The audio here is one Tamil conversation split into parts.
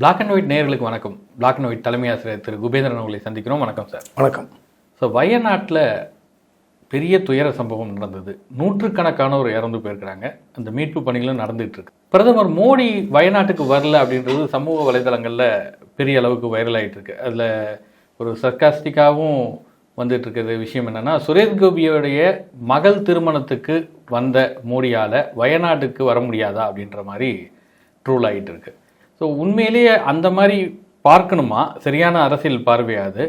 பிளாக் அண்ட் ஒயிட் நேயர்களுக்கு வணக்கம். பிளாக் அண்ட் ஒயிட் தலைமை ஆசிரியர் திரு குபேந்திரன் அவர்களை சந்திக்கிறோம். வணக்கம் சார் வணக்கம். ஸோ வயநாட்டில் பெரிய துயர சம்பவம் நடந்தது. நூற்றுக்கணக்கானோர் இறந்து போயிருக்கிறாங்க. அந்த மீட்பு பணிகளும் நடந்துட்டு இருக்கு. பிரதமர் மோடி வயநாட்டுக்கு வரல அப்படின்றது சமூக வலைதளங்களில் பெரிய அளவுக்கு வைரல் ஆயிட்டு இருக்கு. அதில் ஒரு சர்க்காஸ்டிக்காகவும் வந்துட்டு இருக்கிற விஷயம் என்னன்னா சுரேஷ் கோபியோடைய மகள் திருமணத்துக்கு வந்த மோடியால் வயநாட்டுக்கு வர முடியாதா அப்படின்ற மாதிரி ட்ரூல் ஆகிட்டு இருக்கு. ஸோ உண்மையிலேயே அந்த மாதிரி பார்க்கணுமா? சரியான அரசியல் பார்வையாது.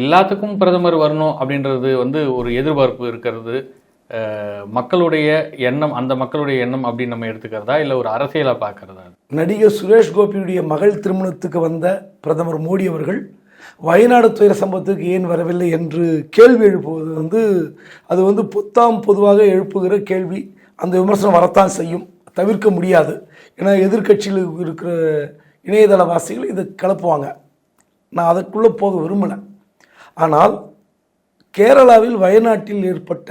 எல்லாத்துக்கும் பிரதமர் வரணும் அப்படின்றது வந்து ஒரு எதிர்பார்ப்பு இருக்கிறது. மக்களுடைய எண்ணம் அந்த மக்களுடைய எண்ணம் அப்படின்னு நம்ம எடுத்துக்கிறதா? இல்லை ஒரு அரசியலாக பார்க்கறதா? நடிகர் சுரேஷ் கோபியுடைய மகள் திருமணத்துக்கு வந்த பிரதமர் மோடி அவர்கள் வயநாடு துயர சம்பவத்துக்கு ஏன் வரவில்லை என்று கேள்வி எழுப்புவது வந்து அது வந்து புத்தாம் பொதுவாக எழுப்புகிற கேள்வி. அந்த விமர்சனம் வரத்தான் செய்யும். தவிர்க்க முடியாது. ஏன்னா எதிர்கட்சியில் இருக்கிற இணையதளவாசிகள் இதை கிளப்புவாங்க. நான் அதற்குள்ளே போக விரும்பலை. ஆனால் கேரளாவில் வயநாட்டில் ஏற்பட்ட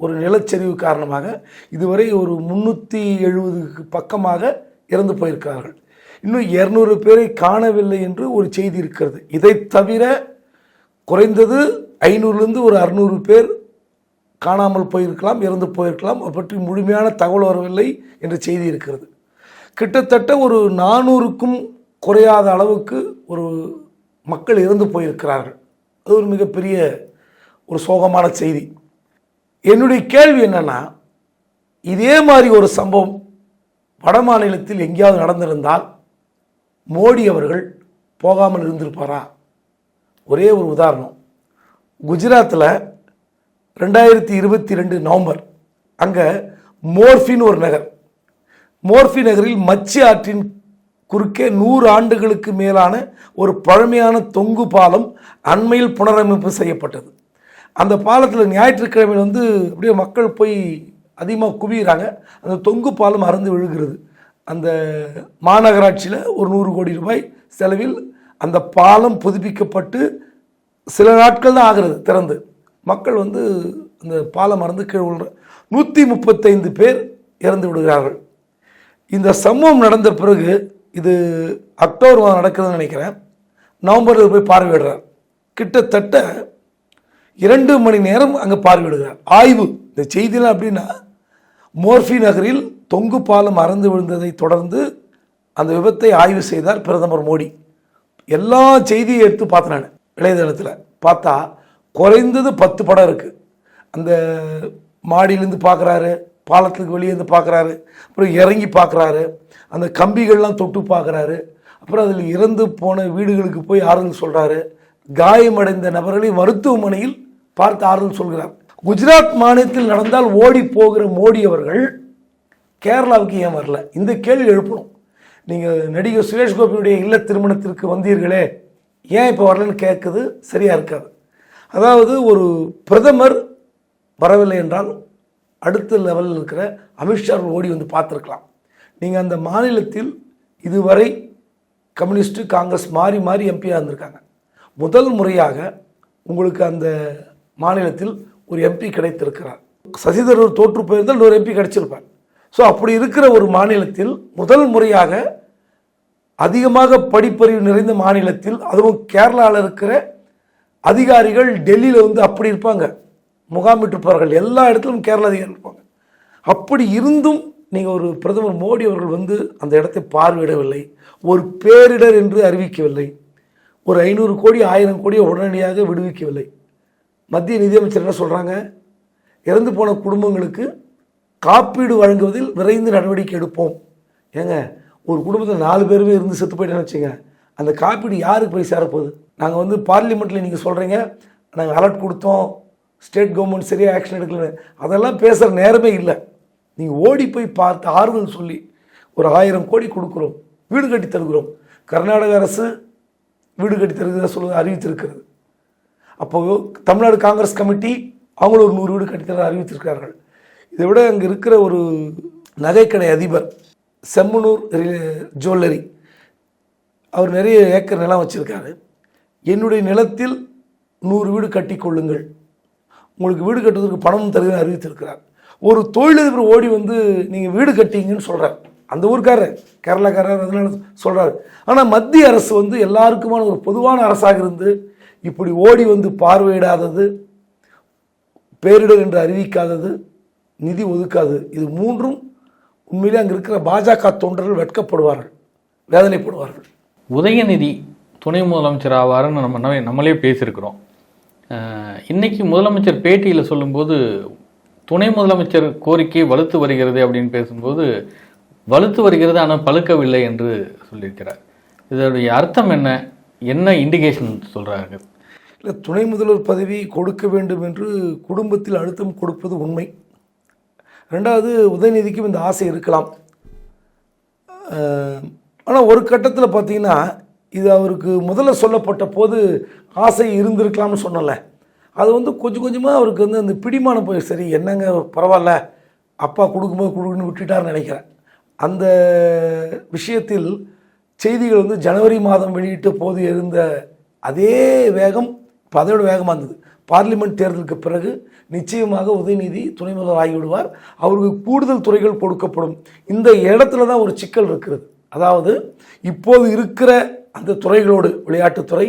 ஒரு நிலச்சரிவு காரணமாக இதுவரை ஒரு முந்நூற்றி எழுபதுக்கு பக்கமாக இறந்து போயிருக்கிறார்கள். இன்னும் இரநூறு பேரை காணவில்லை என்று ஒரு செய்தி இருக்கிறது. இதை தவிர குறைந்தது ஐநூறுலேருந்து ஒரு அறுநூறு பேர் காணாமல் போயிருக்கலாம் இறந்து போயிருக்கலாம் அது பற்றி முழுமையான தகவல் வரவில்லை என்ற செய்தி இருக்கிறது. கிட்டத்தட்ட ஒரு நானூறுக்கும் குறையாத அளவுக்கு ஒரு மக்கள் இறந்து போயிருக்கிறார்கள். அது ஒரு மிகப்பெரிய ஒரு சோகமான செய்தி. என்னுடைய கேள்வி என்னென்னா இதே மாதிரி ஒரு சம்பவம் வட மாநிலத்தில் எங்கேயாவது நடந்திருந்தால் மோடி அவர்கள் போகாமல் இருந்திருப்பாரா? ஒரே ஒரு உதாரணம். குஜராத்தில் ரெண்டாயிரத்தி இருபத்தி ரெண்டு நவம்பர் அங்கே மோர்ஃபின் ஒரு நகர். மோர்ஃபி நகரில் மச்சி ஆற்றின் குறுக்கே நூறு ஆண்டுகளுக்கு மேலான ஒரு பழமையான தொங்கு பாலம் அண்மையில் புனரமைப்பு செய்யப்பட்டது. அந்த பாலத்தில் ஞாயிற்றுக்கிழமை வந்து அப்படியே மக்கள் போய் அதிகமாக குவிகிறாங்க அந்த தொங்கு பாலம் அறந்து விழுகிறது. அந்த மாநகராட்சியில் ஒரு நூறு கோடி ரூபாய் செலவில் அந்த பாலம் புதுப்பிக்கப்பட்டு சில நாட்கள் தான் ஆகிறது திறந்து. மக்கள் வந்து அந்த பாலம் மறந்து கீழே விழுற நூற்றி முப்பத்தைந்து பேர் இறந்து விடுகிறார்கள். இந்த சம்பவம் நடந்த பிறகு இது அக்டோபர் மாதம் நடக்குதுன்னு நினைக்கிறேன். நவம்பரில் போய் பார்வையிடுறார். கிட்டத்தட்ட இரண்டு மணி நேரம் அங்கே பார்வையிடுகிறார். ஆய்வு இந்த செய்தியெல்லாம் அப்படின்னா மோர்ஃபி நகரில் தொங்கு பாலம் அறந்து விழுந்ததை தொடர்ந்து அந்த விபத்தை ஆய்வு செய்தார் பிரதமர் மோடி. எல்லா செய்தியும் எடுத்து பார்த்தேன் நான் இளையதளத்தில் பார்த்தா குறைந்தது பத்து படம் இருக்குது அந்த மாடியிலேருந்து பார்க்குறாரு பாலத்துக்கு வெளியே இருந்து பார்க்குறாரு அப்புறம் இறங்கி பார்க்குறாரு அந்த கம்பிகள்லாம் தொட்டு பார்க்குறாரு அப்புறம் அதில் இறந்து போன வீடுகளுக்கு போய் ஆறுதல் சொல்கிறாரு காயமடைந்த நபர்களை மருத்துவமனையில் பார்த்து ஆறுதல் சொல்கிறார். குஜராத் மாநிலத்தில் நடந்தால் ஓடி போகிற மோடி அவர்கள் கேரளாவுக்கு ஏன் வரல? இந்த கேள்வி எழுப்பணும். நீங்கள் நடிகர் சுரேஷ் கோபியுடைய இல்ல திருமணத்திற்கு வந்தீர்களே ஏன் இப்போ வரலன்னு கேட்குது சரியாக இருக்காது. அதாவது ஒரு பிரதமர் வரவில்லை என்றால் அடுத்த லெவலில் இருக்கிற அமித்ஷா ஓடி வந்து பார்த்துருக்கலாம். நீங்கள் அந்த மாநிலத்தில் இதுவரை கம்யூனிஸ்ட்டு காங்கிரஸ் மாறி மாறி எம்பியாக இருந்திருக்காங்க. முதல் முறையாக உங்களுக்கு அந்த மாநிலத்தில் ஒரு எம்பி கிடைத்திருக்கிறார். சசிதரூர் தோற்று போயிருந்தால் இன்னொரு எம்பி கிடைச்சிருப்பார். ஸோ அப்படி இருக்கிற ஒரு மாநிலத்தில் முதல் முறையாக அதிகமாக படிப்பறிவு நிறைந்த மாநிலத்தில் அதுவும் கேரளாவில் இருக்கிற அதிகாரிகள் டெல்லியில் வந்து அப்படி இருப்பாங்க. முகாமிட்டிருப்பார்கள் எல்லா இடத்திலும் கேரள அதிகாரிகள் இருப்பாங்க. அப்படி இருந்தும் நீங்கள் ஒரு பிரதமர் மோடி அவர்கள் வந்து அந்த இடத்தை பார்வையிடவில்லை. ஒரு பேரிடர் என்று அறிவிக்கவில்லை. ஒரு ஐநூறு கோடி ஆயிரம் கோடியை உடனடியாக விடுவிக்கவில்லை. மத்திய நிதியமைச்சர் என்ன சொல்கிறாங்க இறந்து போன குடும்பங்களுக்கு காப்பீடு வழங்குவதில் விரைந்து நடவடிக்கை எடுப்போம். ஏங்க ஒரு குடும்பத்தில் நாலு பேருமே இருந்து செத்து போயிட்டேன்னு வச்சுங்க அந்த காப்பீடு யாருக்கு போய் சேரப்போகுது? நாங்கள் வந்து பார்லிமெண்ட்டில் நீங்கள் சொல்கிறீங்க நாங்கள் அலர்ட் கொடுத்தோம் ஸ்டேட் கவர்மெண்ட் சரியாக ஆக்ஷன் எடுக்கலன்னு. அதெல்லாம் பேசுகிற நேரமே இல்லை. நீங்கள் ஓடி போய் பார்த்து ஆறுதல் சொல்லி ஒரு ஆயிரம் கோடி கொடுக்குறோம் வீடு கட்டி தருகிறோம். கர்நாடக அரசு வீடு கட்டி தருகிறதா சொல்ல அறிவித்திருக்கிறது. அப்போ தமிழ்நாடு காங்கிரஸ் கமிட்டி அவங்களும் ஒரு நூறு வீடு கட்டித்தர அறிவித்திருக்கிறார்கள். இதை விட அங்கே இருக்கிற ஒரு நகைக்கடை அதிபர் செம்மனூர் ஜுவல்லரி அவர் நிறைய ஏக்கர் நிலம் வச்சுருக்காரு. என்னுடைய நிலத்தில் நூறு வீடு கட்டி கொள்ளுங்கள். உங்களுக்கு வீடு கட்டுவதற்கு பணமும் தருகிறேன் அறிவித்திருக்கிறார். ஒரு தொழிலதிபர் ஓடி வந்து நீங்கள் வீடு கட்டிங்கன்னு சொல்கிறார் அந்த ஊருக்காரர் கேரளாக்காரர் அதனால சொல்கிறாரு ஆனால் மத்திய அரசு வந்து எல்லாருக்குமான ஒரு பொதுவான அரசாக இருந்து இப்படி ஓடி வந்து பார்வையிடாதது பேரிடர் என்று அறிவிக்காதது நிதி ஒதுக்காது இது மூன்றும் உண்மையிலே அங்கே இருக்கிற பாஜக தொண்டர்கள் வெட்கப்படுவார்கள் வேதனைப்படுவார்கள். உதயநிதி துணை முதலமைச்சர் ஆவாருன்னு நம்ம நம்ம- நம்மளே பேசியிருக்கிறோம். இன்றைக்கி முதலமைச்சர் பேட்டியில் சொல்லும்போது துணை முதலமைச்சர் கோரிக்கை வலுத்து வருகிறது அப்படின்னு பேசும்போது வலுத்து வருகிறது ஆனால் பழுக்கவில்லை என்று சொல்லியிருக்கிறார். இதனுடைய அர்த்தம் என்ன? என்ன இண்டிகேஷன் சொல்கிறாங்க இல்லை துணை முதல்வர் பதவி கொடுக்க வேண்டும் என்று குடும்பத்தில் அழுத்தம் கொடுப்பது உண்மை. ரெண்டாவது உதயநிதிக்கும் இந்த ஆசை இருக்கலாம். ஆனால் ஒரு கட்டத்தில் பார்த்தீங்கன்னா இது அவருக்கு முதல்ல சொல்லப்பட்ட போது ஆசை இருந்திருக்கலாம்னு சொன்னலை அது வந்து கொஞ்சம் கொஞ்சமாக அவருக்கு வந்து அந்த பிடிமானம் போய் சரி என்னங்க பரவாயில்ல அப்பா கொடுக்கும்போது கொடுக்குன்னு விட்டுட்டார்னு நினைக்கிறேன். அந்த விஷயத்தில் செய்திகள் வந்து ஜனவரி மாதம் வெளியிட்ட போது இருந்த அதே வேகம் இப்போ அதோட வேகமாக இருந்தது. பார்லிமெண்ட் தேர்தலுக்கு பிறகு நிச்சயமாக உதயநிதி துணை முதல்வர் ஆகிவிடுவார். அவருக்கு கூடுதல் துறைகள் கொடுக்கப்படும். இந்த இடத்துல தான் ஒரு சிக்கல் இருக்கிறது. அதாவது இப்போது இருக்கிற அந்த துறைகளோடு விளையாட்டுத்துறை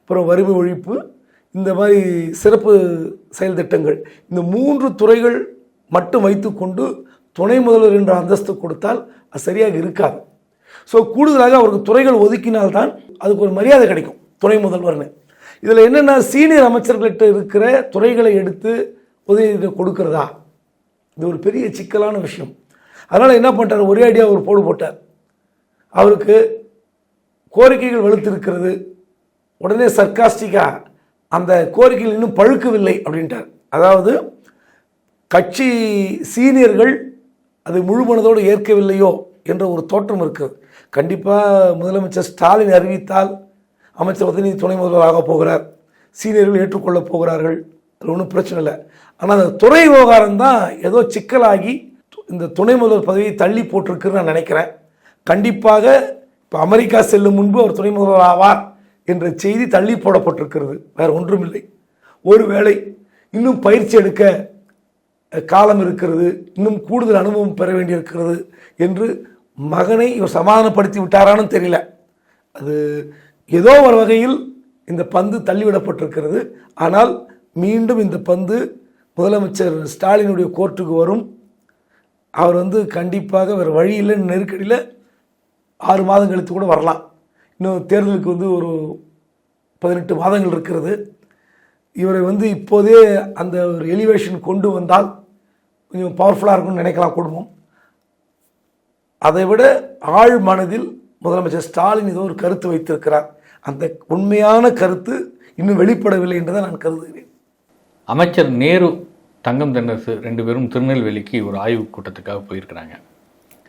அப்புறம் வறுமை ஒழிப்பு இந்த மாதிரி சிறப்பு செயல் திட்டங்கள் இந்த மூன்று துறைகள் மட்டும் வைத்துக்கொண்டு துணை முதல்வர் என்ற அந்தஸ்து கொடுத்தால் அது சரியாக இருக்காது. ஸோ கூடுதலாக அவருக்கு துறைகள் ஒதுக்கினால்தான் அதுக்கு ஒரு மரியாதை கிடைக்கும் துணை முதல்வர்னு. இதில் என்னென்னா சீனியர் அமைச்சர்கள்ட்ட இருக்கிற துறைகளை எடுத்து உதவி கொடுக்கிறதா? இது ஒரு பெரிய சிக்கலான விஷயம். அதனால் என்ன பண்ணுறாரு ஒரே அடியாக ஒரு போடு போட்டார். அவருக்கு கோரிக்கைகள் வலுத்திருக்கிறது உடனே சர்க்காஸ்டிக்காக அந்த கோரிக்கைகள் இன்னும் பழுக்கவில்லை அப்படின்ட்டார். அதாவது கட்சி சீனியர்கள் அது முழுமனதோடு ஏற்கவில்லையோ என்ற ஒரு தோற்றம் இருக்குது கண்டிப்பாக முதலமைச்சர் ஸ்டாலின் அறிவித்தால் அமைச்சர் உதயநிதி துணை முதல்வராக போகிறார். சீனியர்கள் ஏற்றுக்கொள்ளப் போகிறார்கள். அது ஒன்றும் பிரச்சனை இல்லை. ஆனால் அந்த துறை விவகாரம் தான் ஏதோ சிக்கலாகி இந்த துணை முதல்வர் பதவியை தள்ளி போட்டிருக்குன்னு நான் நினைக்கிறேன். கண்டிப்பாக இப்போ அமெரிக்கா செல்லும் முன்பு அவர் துணை முதல்வர் ஆவார் என்ற செய்தி தள்ளி போடப்பட்டிருக்கிறது. வேறு ஒன்றுமில்லை. ஒருவேளை இன்னும் பயிற்சி எடுக்க காலம் இருக்கிறது இன்னும் கூடுதல் அனுபவம் பெற வேண்டியிருக்கிறது என்று மகனை இவர் சமாதானப்படுத்தி விட்டாரான்னு தெரியல. அது ஏதோ ஒரு வகையில் இந்த பந்து தள்ளிவிடப்பட்டிருக்கிறது. ஆனால் மீண்டும் இந்த பந்து முதலமைச்சர் ஸ்டாலினுடைய கோர்ட்டுக்கு வரும். அவர் வந்து கண்டிப்பாக வேறு வழி இல்லைன்னு நெருக்கடியில் ஆறு மாதம் கழித்து கூட வரலாம். இன்னும் தேர்தலுக்கு வந்து ஒரு பதினெட்டு மாதங்கள் இருக்கிறது. இவரை வந்து இப்போதே அந்த ஒரு எலிவேஷன் கொண்டு வந்தால் கொஞ்சம் பவர்ஃபுல்லாக இருக்கும்னு நினைக்கலாம் குடும்பம். அதை விட ஆழ் மனதில் முதலமைச்சர் ஸ்டாலின் ஏதோ ஒரு கருத்து வைத்திருக்கிறார். அந்த உண்மையான கருத்து இன்னும் வெளிப்படவில்லை என்றுதான் நான் கருதுகிறேன். அமைச்சர் நேரு தங்கம் தென்னரசு ரெண்டு பேரும் திருநெல்வேலிக்கு ஒரு ஆய்வுக் கூட்டத்துக்காக போயிருக்கிறாங்க.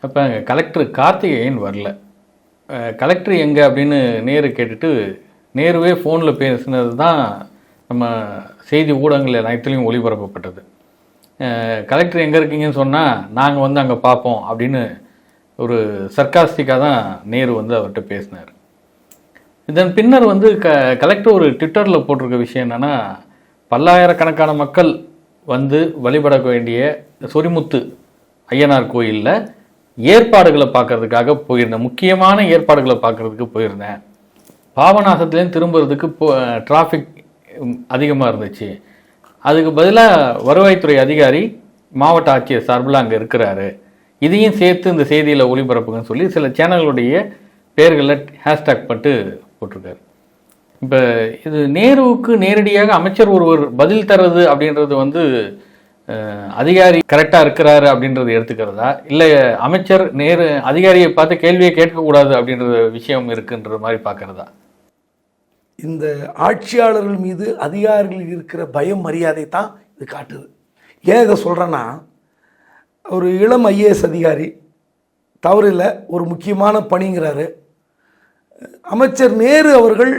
அப்போ கலெக்டர் கார்த்திகேயன் வரல? கலெக்டர் எங்கே அப்படின்னு நேரு கேட்டுட்டு நேருவே ஃபோனில் பேசினது தான் நம்ம செய்தி ஊடகங்கள் அனைத்துலேயும் ஒளிபரப்பப்பட்டது. கலெக்டர் எங்கே இருக்கீங்கன்னு சொன்னால் நாங்கள் வந்து அங்கே பார்ப்போம் அப்படின்னு ஒரு சர்க்காஸ்டிக்காக தான் நேரு வந்து அவர்கிட்ட பேசினார். இதன் பின்னர் வந்து க கலெக்டர் ஒரு ட்விட்டரில் போட்டிருக்க விஷயம் என்னென்னா பல்லாயிரக்கணக்கான மக்கள் வந்து வழிபட வேண்டிய சொரிமுத்து ஐயனார் கோயிலில் ஏற்பாடுகளை பார்க்கறதுக்காக போயிருந்தேன். முக்கியமான ஏற்பாடுகளை பார்க்கறதுக்கு போயிருந்தேன். பாபநாசத்துலேருந்து திரும்புறதுக்கு போ டிராஃபிக் அதிகமாக இருந்துச்சு. அதுக்கு பதிலாக வருவாய்த்துறை அதிகாரி மாவட்ட ஆட்சியர் சார்பில் அங்கே இருக்கிறாரு. இதையும் சேர்த்து இந்த செய்தியில் ஒளிபரப்புங்கன்னு சொல்லி சில சேனல்களுடைய பேர்களில் ஹேஷ்டேக் பட்டு போட்டிருக்காரு. இப்போ இது நேருவுக்கு நேரடியாக அமைச்சர் ஒருவர் பதில் தர்றது அப்படின்றது வந்து அதிகாரி கரெக்டாக இருக்கிறாரு அப்படின்றது எடுத்துக்கிறதா? இல்லை அமைச்சர் நேரு அதிகாரியை பார்த்து கேள்வியை கேட்கக்கூடாது அப்படின்ற விஷயம் இருக்குன்ற மாதிரி பார்க்குறதா? இந்த ஆட்சியாளர்கள் மீது அதிகாரிகள் இருக்கிற பயம் மரியாதை தான் இது காட்டுது. ஏன் இதை சொல்கிறேன்னா ஒரு இளம் ஐஏஎஸ் அதிகாரி தவறில்லை ஒரு முக்கியமான பணிங்கிறாரு. அமைச்சர் நேரு அவர்கள்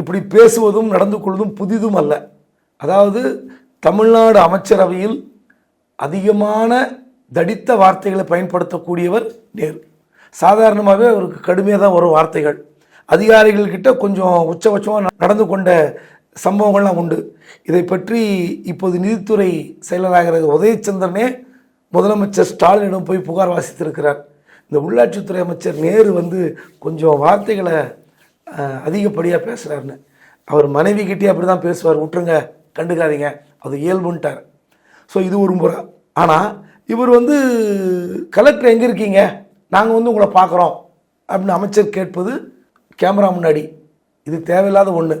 இப்படி பேசுவதும் நடந்து கொள்வதும் புதிதும் அல்ல. அதாவது தமிழ்நாடு அமைச்சரவையில் அதிகமான தடித்த வார்த்தைகளை பயன்படுத்தக்கூடியவர் நேரு. சாதாரணமாகவே அவருக்கு கடுமையாக தான் வரும் வார்த்தைகள். அதிகாரிகள்கிட்ட கொஞ்சம் உச்சபட்சமாக நடந்து கொண்ட சம்பவங்கள்லாம் உண்டு. இதை பற்றி இப்போது நிதித்துறை செயலராகிற உதயச்சந்திரனே முதலமைச்சர் ஸ்டாலினிடம் போய் புகார் வாசித்திருக்கிறார். இந்த உள்ளாட்சித்துறை அமைச்சர் நேரு வந்து கொஞ்சம் வார்த்தைகளை அதிகப்படியாக பேசுகிறாருன்னு அவர் மனைவி கிட்டே அப்படி தான் பேசுவார். விட்டுருங்க கண்டுக்காதீங்க. அது இயல்புன்ட்டார். ஸோ இது ஒரு முறை. ஆனால் இவர் வந்து கலெக்டர் எங்கே இருக்கீங்க? நாங்கள் வந்து உங்களை பார்க்குறோம். அப்படின்னு அமைச்சர் கேட்பது கேமரா முன்னாடி. இது தேவையில்லாத ஒன்று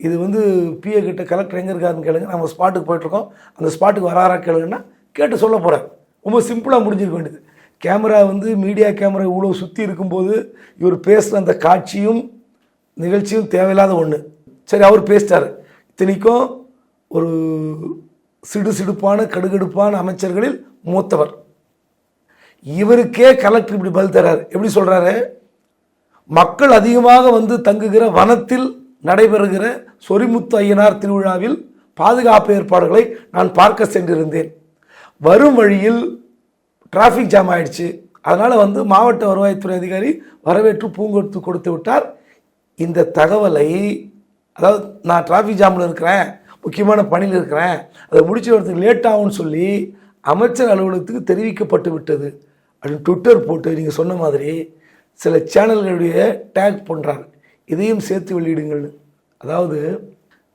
இது வந்து பிஏ கிட்ட கலெக்டர் எங்கே இருக்காருன்னு கேளுங்க. நம்ம ஸ்பாட்டுக்கு போயிட்டுருக்கோம். அந்த ஸ்பாட்டுக்கு வராரா கேளுங்கன்னா கேட்டு சொல்ல போகிறார் ரொம்ப சிம்பிளாக முடிஞ்சிருக்க வேண்டியது. கேமரா வந்து மீடியா கேமரா இவ்வளோ சுற்றி இருக்கும்போது இவர் பேசுகிற அந்த காட்சியும் நிகழ்ச்சியும் தேவையில்லாத ஒன்று சரி அவர் பேசிட்டார். இத்தனைக்கும் ஒரு சிடு சிடுப்பான கடுகடுப்பான அமைச்சர்களில் மூத்தவர். இவருக்கே கலெக்டர் இப்படி பதில் தர்றாரு. எப்படி சொல்கிறாரு மக்கள் அதிகமாக வந்து தங்குகிற வனத்தில் நடைபெறுகிற சொரிமுத்து ஐயனார் திருவிழாவில் பாதுகாப்பு ஏற்பாடுகளை நான் பார்க்க சென்றிருந்தேன். வரும் வழியில் டிராஃபிக் ஜாம் ஆயிடுச்சு. அதனால் வந்து மாவட்ட வருவாய்த்துறை அதிகாரி வரவேற்று பூங்கொடுத்து கொடுத்து விட்டார். இந்த தகவலை அதாவது நான் டிராஃபிக் ஜாமில் இருக்கிறேன். முக்கியமான பணியில் இருக்கிறேன். அதை முடிச்சு வரதுக்கு லேட் ஆகும்னு சொல்லி அமைச்சர் அலுவலகத்துக்கு தெரிவிக்கப்பட்டு விட்டது. அப்படின்னு ட்விட்டர் போட்டு நீங்கள் சொன்ன மாதிரி சில சேனல்களுடைய டேக் பண்ணுறாங்க இதையும் சேர்த்து வெளியிடுங்கள்னு அதாவது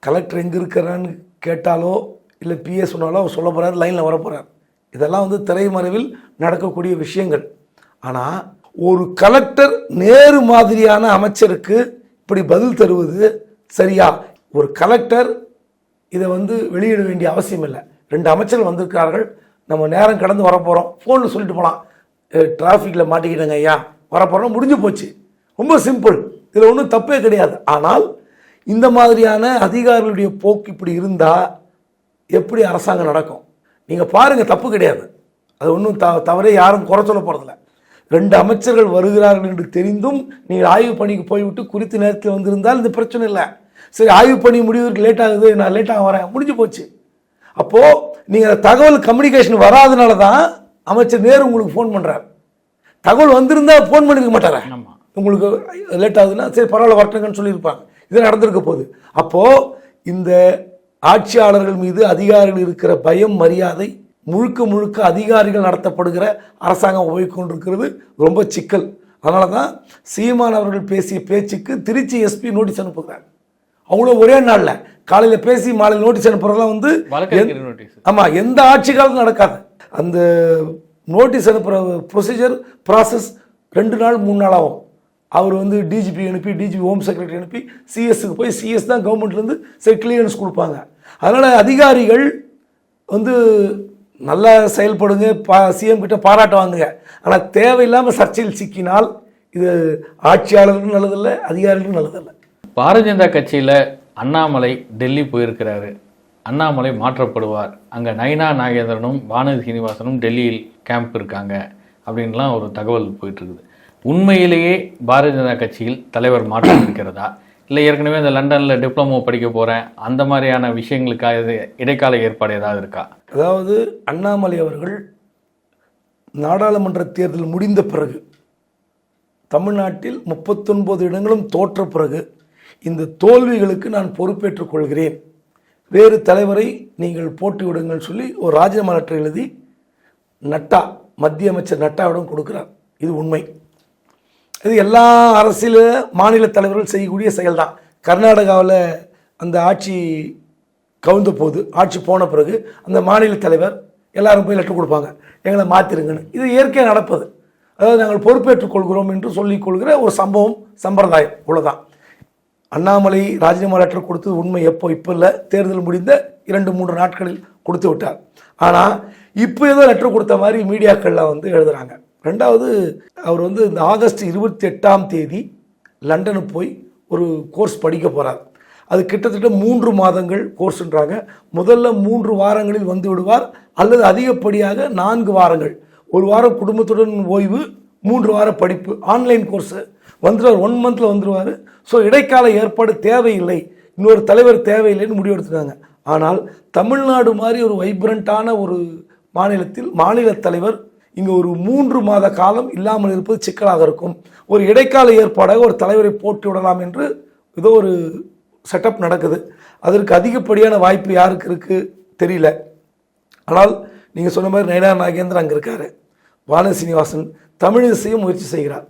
கலெக்டர் எங்கே இருக்கிறான்னு கேட்டாலோ இல்லை பிஎஸ் சொன்னாலோ அவர் சொல்ல போகிறார் லைனில் வர போகிறார் இதெல்லாம் வந்து திரைமறைவில் நடக்கக்கூடிய விஷயங்கள். ஆனால் ஒரு கலெக்டர் நேரு மாதிரியான அமைச்சருக்கு இப்படி பதில் தருவது சரியா? ஒரு கலெக்டர் இதை வந்து வெளியிட வேண்டிய அவசியம் இல்லை. ரெண்டு அமைச்சர்கள் வந்திருக்கிறார்கள். நம்ம நேரம் கடந்து வரப்போகிறோம் ஃபோனில் சொல்லிட்டு போகலாம் டிராஃபிக்கில் மாட்டிக்கிட்டேங்க ஐயா. வரப்போகிறோம் முடிஞ்சு போச்சு. ரொம்ப சிம்பிள் இதில் ஒன்றும் தப்பே கிடையாது. ஆனால் இந்த மாதிரியான அதிகாரிகளுடைய போக்கு இப்படி இருந்தால் எப்படி அரசாங்கம் நடக்கும்? நீங்கள் பாருங்கள் தப்பு கிடையாது. அது ஒன்றும் த தவறே யாரும் குறை சொல்ல போகிறதில்ல ரெண்டு அமைச்சர்கள் வருகிறார்கள் என்று தெரிந்தும் நீங்கள் ஆய்வு பணிக்கு போய்விட்டு குறித்த நேரத்தில் வந்திருந்தால் இந்த பிரச்சனை இல்லை. சரி ஆய்வு பணி முடிவதற்கு லேட் ஆகுது நான் லேட்டாக வரேன் முடிஞ்சு போச்சு. அப்போது நீங்கள் தகவல் கம்யூனிகேஷன் வராதனால தான் அமைச்சர் நேரு உங்களுக்கு ஃபோன் பண்ணுறார் தகவல் வந்திருந்தா ஃபோன் பண்ணிருக்க மாட்டாரா? உங்களுக்கு லேட் ஆகுதுன்னா சரி பரவாயில்ல வரட்டுங்கன்னு சொல்லியிருப்பாங்க. இது நடந்திருக்க போகுது. அப்போது இந்த ஆட்சியாளர்கள் மீது அதிகாரிகள் இருக்கிற பயம் மரியாதை முழுக்க முழுக்க அதிகாரிகள் நடத்தப்படுகிற அரசாங்கம் உபயோகிக்கொண்டிருக்கிறது ரொம்ப சிக்கல். அதனால தான் சீமான் அவர்கள் பேசிய பேச்சுக்கு திருச்சி எஸ்பி நோட்டீஸ் அனுப்புகிறார். அவங்களும் ஒரே நாளில். காலையில் பேசி மாலையில் நோட்டீஸ் அனுப்புறதெல்லாம் வந்து ஆமாம் எந்த ஆட்சி காலத்தும் நடக்காது. அந்த நோட்டீஸ் அனுப்புகிற ப்ரொசீஜர் ப்ராசஸ் ரெண்டு நாள் மூணு நாள் ஆகும். அவர் வந்து டிஜிபி அனுப்பி டிஜிபி ஹோம் செக்ரட்டரி அனுப்பி சிஎஸ்க்கு போய் சிஎஸ் தான் கவர்மெண்ட்லேருந்து சரி கிளியரன்ஸ் கொடுப்பாங்க. அதனால் அதிகாரிகள் வந்து நல்லா செயல்படுங்க பா சிஎம் கிட்ட பாராட்டு வாங்குங்க. ஆனால் தேவையில்லாமல் சர்ச்சையில் சிக்கினால் இது ஆட்சியாளர்களும் நல்லதில்லை அதிகாரிகளும் நல்லதில்லை. பாரதிய ஜனதா கட்சியில் அண்ணாமலை டெல்லி போயிருக்கிறாரு. அண்ணாமலை மாற்றப்படுவார். அங்கே நயனா நாகேந்திரனும் வானதி சீனிவாசனும் டெல்லியில் கேம்ப் இருக்காங்க அப்படின்லாம் ஒரு தகவல் போயிட்டுருக்குது. உண்மையிலேயே பாரதிய ஜனதா கட்சியில் தலைவர் மாற்றம் இருக்கிறதா? இல்லை ஏற்கனவே இந்த லண்டனில் டிப்ளமோ படிக்க போகிறேன் அந்த மாதிரியான விஷயங்களுக்காக இது இடைக்கால ஏற்பாடு ஏதாவது இருக்கா? அதாவது அண்ணாமலை அவர்கள் நாடாளுமன்ற தேர்தல் முடிந்த பிறகு தமிழ்நாட்டில் முப்பத்தொன்பது இடங்களும் தோற்ற பிறகு இந்த தோல்விகளுக்கு நான் பொறுப்பேற்றுக் கொள்கிறேன். வேறு தலைவரை நீங்கள் போட்டிவிடுங்கள் சொல்லி ஒரு ராஜினாமா லெட்டர் எழுதி நட்டா மத்திய அமைச்சர் நட்டாவிடம் கொடுக்குறார். இது உண்மை. இது எல்லா அரசியல் மாநில தலைவர்கள் செய்யக்கூடிய செயல்தான். கர்நாடகாவில் அந்த ஆட்சி கவுந்த போது ஆட்சி போன பிறகு அந்த மாநில தலைவர் எல்லாரும் போய் லெட்டர் கொடுப்பாங்க. எங்களை மாற்றிருங்கன்னு இது இயற்கையாக நடப்பது. அதாவது நாங்கள் பொறுப்பேற்றுக் கொள்கிறோம் என்று சொல்லிக் கொள்கிற ஒரு சம்பவம் சம்பிரதாயம். இவ்வளோதான் அண்ணாமலை ராஜினாமா லெட்டர் கொடுத்தது உண்மை எப்போ இப்போ இல்லை தேர்தல் முடிந்த இரண்டு மூன்று நாட்களில் கொடுத்து விட்டார். ஆனால் இப்போ ஏதோ லெட்டர் கொடுத்த மாதிரி மீடியாக்களில் வந்து எழுதுறாங்க. ரெண்டாவது அவர் வந்து இந்த ஆகஸ்ட் இருபத்தி எட்டாம் தேதி லண்டனுக்கு போய் ஒரு கோர்ஸ் படிக்க போகிறார் அது கிட்டத்தட்ட மூன்று மாதங்கள் கோர்ஸ்ன்றாங்க. முதல்ல மூன்று வாரங்களில் வந்து விடுவார். அல்லது அதிகப்படியாக நான்கு வாரங்கள். ஒரு வாரம் குடும்பத்துடன் ஓய்வு மூன்று வார படிப்பு ஆன்லைன் கோர்ஸு வந்துடுவார் ஒன் மந்தில் வந்துடுவார். ஸோ இடைக்கால ஏற்பாடு தேவையில்லை. இன்னொரு தலைவர் தேவையில்லைன்னு முடிவெடுத்துருக்காங்க ஆனால் தமிழ்நாடு மாதிரி ஒரு வைப்ரண்ட்டான ஒரு மாநிலத்தில் மாநில தலைவர் இங்கே ஒரு மூன்று மாத காலம் இல்லாமல் இருப்பது சிக்கலாக இருக்கும். ஒரு இடைக்கால ஏற்பாடாக ஒரு தலைவரை போட்டு விடலாம் என்று ஏதோ ஒரு செட்டப் நடக்குது. அதற்கு அதிகப்படியான வாய்ப்பு யாருக்கு இருக்குது தெரியல. ஆனால் நீங்கள் சொன்ன மாதிரி நயனா நாகேந்திரன் அங்கே இருக்கார். வானசீனிவாசன் தமிழிசையும் முயற்சி செய்கிறார்.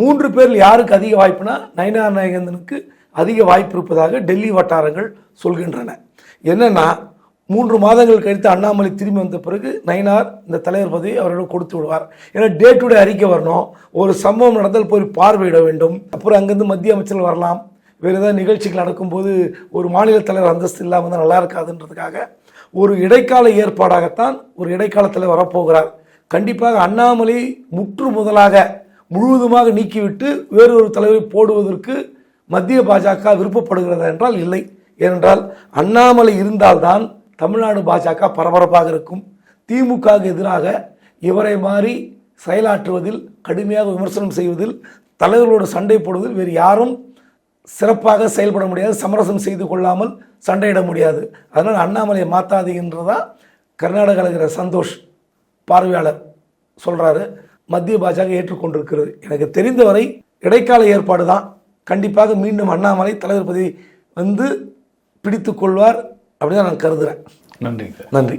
மூன்று பேரில் யாருக்கு அதிக வாய்ப்புனா நயனார் நாயகந்தனுக்கு அதிக வாய்ப்பு இருப்பதாக டெல்லி வட்டாரங்கள் சொல்கின்றன. என்னென்னா மூன்று மாதங்கள் கழித்து அண்ணாமலை திரும்பி வந்த பிறகு நயினார் இந்த தலைவர் பதவி அவரிடம் கொடுத்து விடுவார். ஏன்னா டே டு டே அறிக்கை வரணும். ஒரு சம்பவம் நடந்தால் போய் பார்வையிட வேண்டும். அப்புறம் அங்கேருந்து மத்திய அமைச்சர்கள் வரலாம். வேறு ஏதாவது நிகழ்ச்சிகள் நடக்கும்போது ஒரு மாநில தலைவர் அந்தஸ்து இல்லாமல் தான் நல்லா இருக்காதுன்றதுக்காக ஒரு இடைக்கால ஏற்பாடாகத்தான் ஒரு இடைக்கால தலைவர் வரப்போகிறார். கண்டிப்பாக அண்ணாமலை முற்று முதலாக முழுவதுமாக நீக்கிவிட்டு வேறொரு தலைவரை போடுவதற்கு மத்திய பாஜக விருப்பப்படுகிறதா என்றால் இல்லை. ஏனென்றால் அண்ணாமலை இருந்தால்தான் தமிழ்நாடு பாஜக பரபரப்பாக இருக்கும். திமுகவுக்கு எதிராக இவரை மாறி செயலாற்றுவதில் கடுமையாக விமர்சனம் செய்வதில் தலைவர்களோடு சண்டை போடுவதில் வேறு யாரும் சிறப்பாக செயல்பட முடியாது சமரசம் செய்து கொள்ளாமல் சண்டையிட முடியாது. அதனால் அண்ணாமலையை மாற்றாதீங்கன்றதா கர்நாடகாவில் இருக்கிற சந்தோஷ் பார்வையாளர் சொல்கிறாரு மத்திய பாஜக ஏற்றுக்கொண்டிருக்கிறது. எனக்கு தெரிந்தவரை இடைக்கால ஏற்பாடு தான் கண்டிப்பாக மீண்டும் அண்ணாமலை தலைவர் பதவி வந்து பிடித்து கொள்வார் அப்படின்னு நான் கருதுகிறேன் சார் நன்றி.